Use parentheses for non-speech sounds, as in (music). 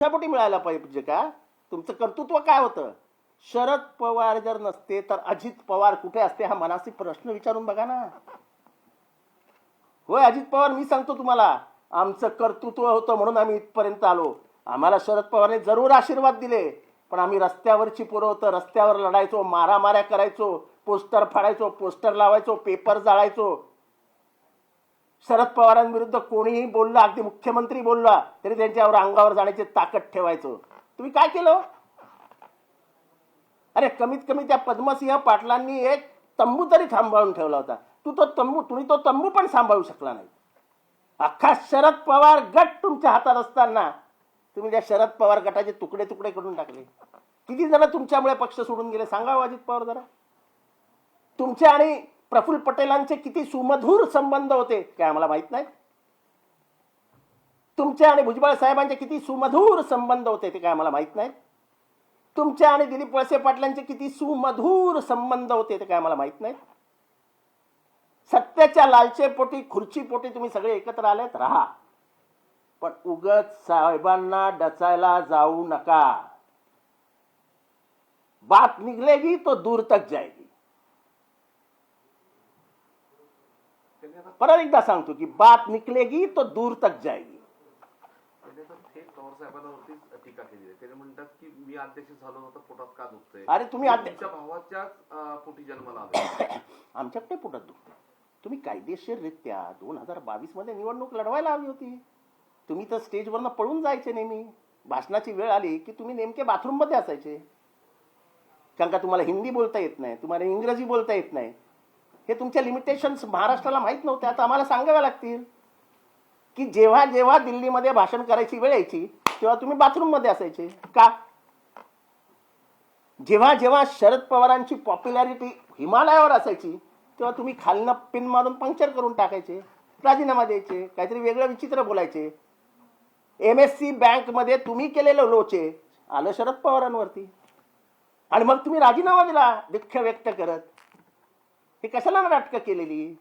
कशापोटी मिळायला पाहिजे म्हणजे का? तुमचं कर्तृत्व काय होतं? शरद पवार जर नसते तर अजित पवार कुठे असते हा मनासी प्रश्न विचारून बघा ना. होय अजित पवार मी सांगतो तुम्हाला आमचं कर्तृत्व होतं म्हणून आम्ही इथपर्यंत आलो. आम्हाला शरद पवारने जरूर आशीर्वाद दिले पण आम्ही रस्त्यावरची पोरं होतं रस्त्यावर लढायचो मारामाऱ्या करायचो पोस्टर फाडायचो पोस्टर लावायचो पेपर जाळायचो शरद पवारांविरुद्ध कोणीही बोलला अगदी मुख्यमंत्री बोलला तरी त्यांच्यावर अंगावर जाण्याची ताकद ठेवायचो. तुम्ही काय केलं? अरे कमीत कमी त्या पद्मसिंह पाटलांनी एक तंबू तरी थांबवून ठेवला होता. तू तो तंबू तुम्ही तो तंबू पण सांभाळू शकला नाही. अख्खा शरद पवार गट तुमच्या हातात असताना तुम्ही त्या शरद पवार गटाचे तुकडे तुकडे करून टाकले. किती जण तुमच्यामुळे पक्ष सोडून गेले? सांगा हो अजित पवार जरा. तुमचे आणि प्रफुल्ल पटेलांचे किती सुमधुर संबंध होते काय आम्हाला माहीत नाही. तुमचे आणि भुजबळ साहेबांचे किती सुमधुर संबंध होते ते काय आम्हाला माहीत नाही. तुमचे आणि दिलीप वळसे पाटलांचे किती सुमधुर संबंध होते ते काय आम्हाला माहीत नाही. सत्याच्या लालचे पोटी खुर्ची पोटी तुम्ही सगळे एकत्र आलेत राहा. पण उगत साहेबांना डचायला जाऊ नका. बात निघलेगी तो दूर तक जाएगी त्यांनी आता परत एकदा सांगतो की बात निकलेगी तो दूर तक जाएगी। अरे तुम्ही (coughs) आमच्याकडे पोटात दुखते तुम्ही कायदेशीररित्या दोन हजार बावीसमध्ये निवडणूक लढवायला हवी होती. तुम्ही तर स्टेजवरनं पळून जायचे नेहमी. भाषणाची वेळ आली की तुम्ही नेमके बाथरूममध्ये असायचे. कारण का तुम्हाला हिंदी बोलता येत नाही तुम्हाला इंग्रजी बोलता येत नाही. हे तुमच्या लिमिटेशन्स महाराष्ट्राला माहीत नव्हते. आता आम्हाला सांगाव्या लागतील. की जेव्हा जेव्हा दिल्लीमध्ये भाषण करायची वेळ यायची तेव्हा तुम्ही बाथरूममध्ये असायचे. का? जेव्हा जेव्हा शरद पवारांची पॉप्युलॅरिटी हिमालयावर असायची तेव्हा तुम्ही खालनं पिन मारून पंक्चर करून टाकायचे राजीनामा द्यायचे काहीतरी वेगळं विचित्र बोलायचे. एम एस सी बँकमध्ये तुम्ही केलेलं लोचे आलं शरद पवारांवरती. आणि मग तुम्ही राजीनामा दिला दुःख व्यक्त करत. हे कशाला नाटकं केलेली?